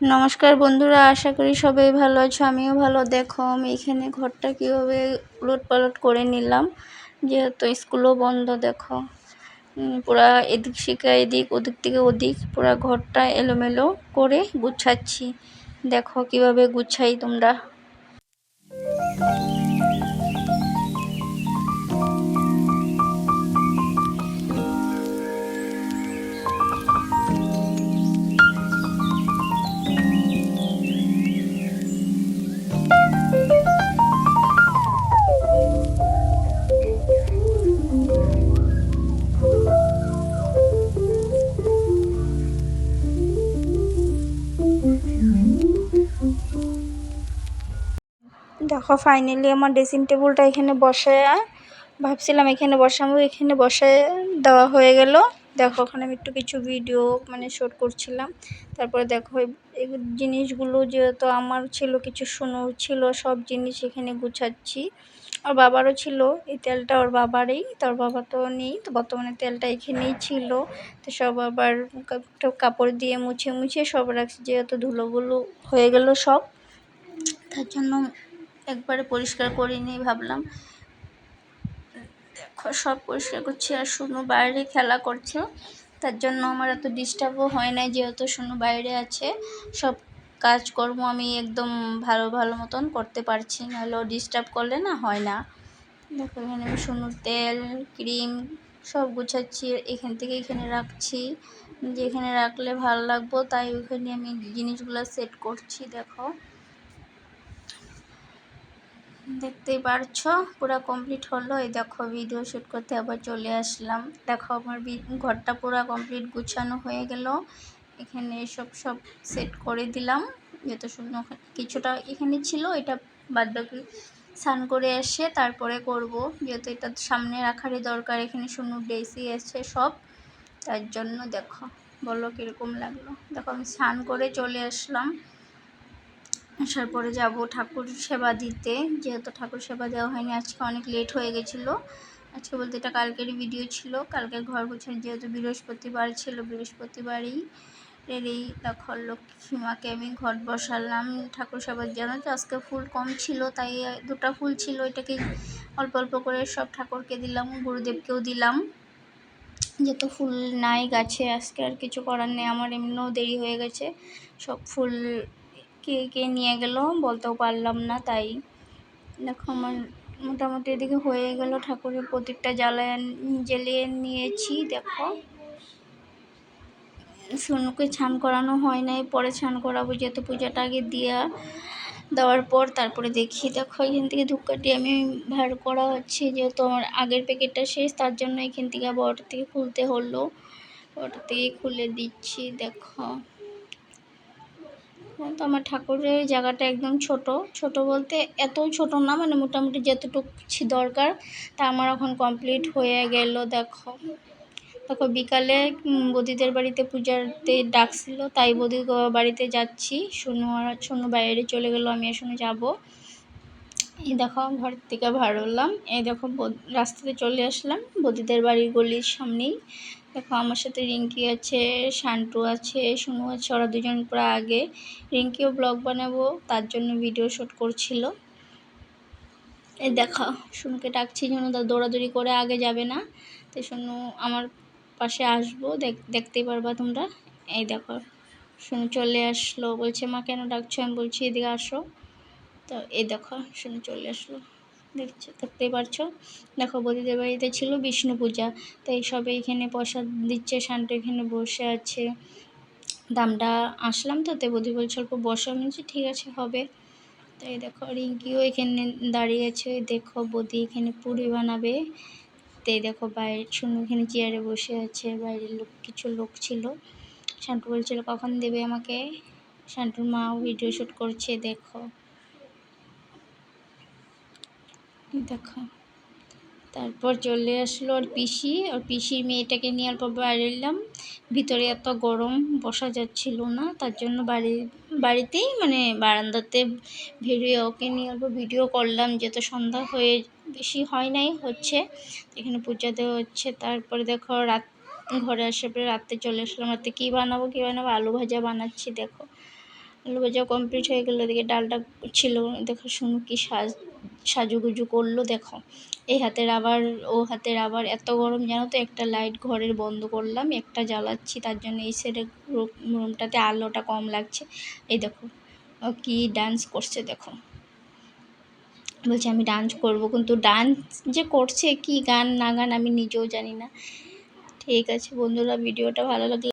নমস্কার বন্ধুরা, আশা করি সবাই ভালো আছো, আমিও ভালো। দেখো, আমি এখানে ঘরটা কীভাবে উলট পালট করে নিলাম, যেহেতু স্কুলও বন্ধ, দেখো। পুরা এদিক শিখা এদিক, ওদিক থেকে ওদিক, পুরা ঘরটা এলোমেলো করে গুছাচ্ছি। দেখো কীভাবে গুছাই তোমরা। দেখো ফাইনালি আমার ড্রেসিং টেবিলটা এখানে বসায় ভাবছিলাম এখানে বসাবো, এখানে বসায় দেওয়া হয়ে গেল। দেখো, ওখানে আমি একটু কিছু ভিডিও মানে শ্যুট করছিলাম। তারপরে দেখো, এই জিনিসগুলো যেহেতু আমার ছিল, কিছু শুনো ছিল, সব জিনিস এখানে গুছাচ্ছি। আর বাবারও ছিল, এই তেলটা ওর বাবারই, তোর বাবা তো নেই, তো বর্তমানে তেলটা এখানেই ছিল। তো সব আবার কাপড় দিয়ে মুছে মুছে সব রাখছি, যেহেতু ধুলোগুলো হয়ে গেল সব। তার জন্য একবারে পরিষ্কার করিনি ভাবলাম। দেখো, সব পরিষ্কার করছি আর শুনো বাইরে খেলা করছে। তার জন্য আমার এত ডিস্টার্বও হয় না যেহেতু শুনো বাইরে আছে। সব কাজকর্ম আমি একদম ভালো ভালো মতন করতে পারছি। নাহলেও ডিস্টার্ব করলে না হয় না। দেখো, এখানে আমি শুনো তেল, ক্রিম সব গুছাচ্ছি, এখান থেকে এখানে রাখছি। যেখানে রাখলে ভালো লাগবো, তাই ওখানে আমি জিনিসগুলো সেট করছি, দেখো। দেখতেই পারছ, পুরো কমপ্লিট হলো। এই দেখো ভিডিও শ্যুট করতে আবার চলে আসলাম। দেখো, আমার ঘরটা পুরো কমপ্লিট গুছানো হয়ে গেল। এখানে সব সব সেট করে দিলাম। যেহেতু শুকনো কিছুটা এখানে ছিল, এটা বাদ বাকি স্নান করে এসে তারপরে করব। যেহেতু এটা সামনে রাখারই দরকার, এখানে শুকনো ডেসি আছে সব। তার জন্য দেখো, বলো কীরকম লাগল। দেখো, আমি স্নান করে চলে আসলাম। আসার পরে যাব ঠাকুর সেবা দিতে। যেহেতু ঠাকুর সেবা দেওয়া হয়নি, আজকে অনেক লেট হয়ে গেছিল। আজকে বলতে এটা কালকেরই ভিডিও ছিল। কালকে ঘর গোছানো, যেহেতু বৃহস্পতিবার ছিল, বৃহস্পতিবারই এই দেখো লক্ষ্মীমাকে আমি ঘট বসালাম ঠাকুর সেবার জন্য। তো আজকে ফুল কম ছিল, তাই দুটা ফুল ছিল, এটাকে অল্প অল্প করে সব ঠাকুরকে দিলাম, গুরুদেবকেও দিলাম। যেহেতু ফুল নাই গাছে, আজকে আর কিছু করার নেই, আমার এমনিও দেরি হয়ে গেছে। সব ফুল কে কে নিয়ে গেল বলতেও পারলাম না, তাই। দেখো আমার মোটামুটি এদিকে হয়ে গেল, ঠাকুরের প্রদীপটা জ্বালায় জ্বালিয়ে নিয়েছি, দেখো। সোনুকে ছান করানো হয় নাই, পরে ছান করাবো যেহেতু পূজাটা আগে দিয়া দেওয়ার পর, তারপরে দেখি। দেখো এখান থেকে ধূপকাঠি আমি ভার করা হচ্ছে, যেহেতু আমার আগের প্যাকেটটা শেষ, তার জন্য এখান থেকে আবার থেকে খুলতে হলো। ওটা থেকে খুলে দিচ্ছি, দেখো। তো আমার ঠাকুরের জায়গাটা একদম ছোট। ছোট বলতে এত ছোট না মানে মোটামুটি যতটুকু দরকার, তা আমার এখন কমপ্লিট হয়ে গেল, দেখো। দেখো, বিকালে বদিদের বাড়িতে পূজাতে ডাকছিল তাই বদি বাড়িতে যাচ্ছি। শুনু আর শুনু বাইরে চলে গেলো, আমি শুনে যাব। এই দেখো ঘর থেকে ভাড়লাম এই দেখো রাস্তাতে চলে আসলাম, বদিদের বাড়ির গলির সামনেই। দেখো, আমার সাথে রিঙ্কি আছে, শান্টু আছে শুনু আছে, ওরা দুজন পুরো আগে। রিঙ্কিও ব্লগ বানাবো, তার জন্য ভিডিও শ্যুট করছিল। এই দেখো শুনুকে ডাকছি যেন দৌড়াদৌড়ি করে আগে যাবে না। তো শুনু আমার পাশে আসব দেখতেই পারবা তোমরা। এই দেখো শুনে চলে আসলো, বলছে, মা, কেন ডাকছো? আমি বলছি, এদিকে আসো। তো এই দেখো শুনে চলে আসলো। দেখছ পারছ? দেখো, বদিদের বাড়িতে ছিল বিষ্ণু পূজা। তাই সবে এখানে প্রসাদ দিচ্ছে, শান্ত এখানে বসে আছে। দামটা আসলাম তো, তাই বদি বলছে অল্প বসা। বলছি, ঠিক আছে, হবে। তাই দেখো, রিঙ্কিও এখানে দাঁড়িয়ে আছে। দেখো, বদি এখানে পুরি বানাবে। তাই দেখো, বাইরে শুনু এখানে চেয়ারে বসে আছে। বাইরের লোক, কিছু লোক ছিল। শান্টু বলছিল, কখন দেবে আমাকে? শান্টুর মাও ভিডিও শ্যুট করছে, দেখো। দেখো। তারপর চলে আসলো ওর পিসি। ওর পিসির মেয়েটাকে নিয়ে অল্প বাইরে এলাম। ভিতরে এত গরম, বসা যাচ্ছিল না। তার জন্য বাড়ি, বাড়িতেই মানে বারান্দাতে ভিডিও ওকে নিয়ে অল্প ভিডিও করলাম যেহেতু সন্ধ্যা হয়ে, বেশি হয় নাই, হচ্ছে। এখানে পূজা দেওয়া হচ্ছে। তারপরে দেখো রাত, ঘরে আসে পরে রাত্রে চলে আসলাম। রাতে কী বানাবো কী বানাবো? আলু ভাজা বানাচ্ছি, দেখো। আলু ভাজা কমপ্লিট হয়ে গেলো। এদিকে ডালটা ছিল, দেখো শুনো কি সাজ সাজুগুজু করল, দেখো। এই হাতের আবার, ও হাতের আবার এত গরম, জানো তো? একটা লাইট ঘরের বন্ধ করলাম, একটা জ্বালাচ্ছি, তার জন্য এই সাইডের রুমটাতে আলোটা কম লাগছে। এই দেখো কি ডান্স করছে, দেখো। বলছে, আমি ডান্স করব। কিন্তু ডান্স যে করছে, কি গান না গান আমি নিজেও জানি না। ঠিক আছে বন্ধুরা, ভিডিওটা ভালো লাগলে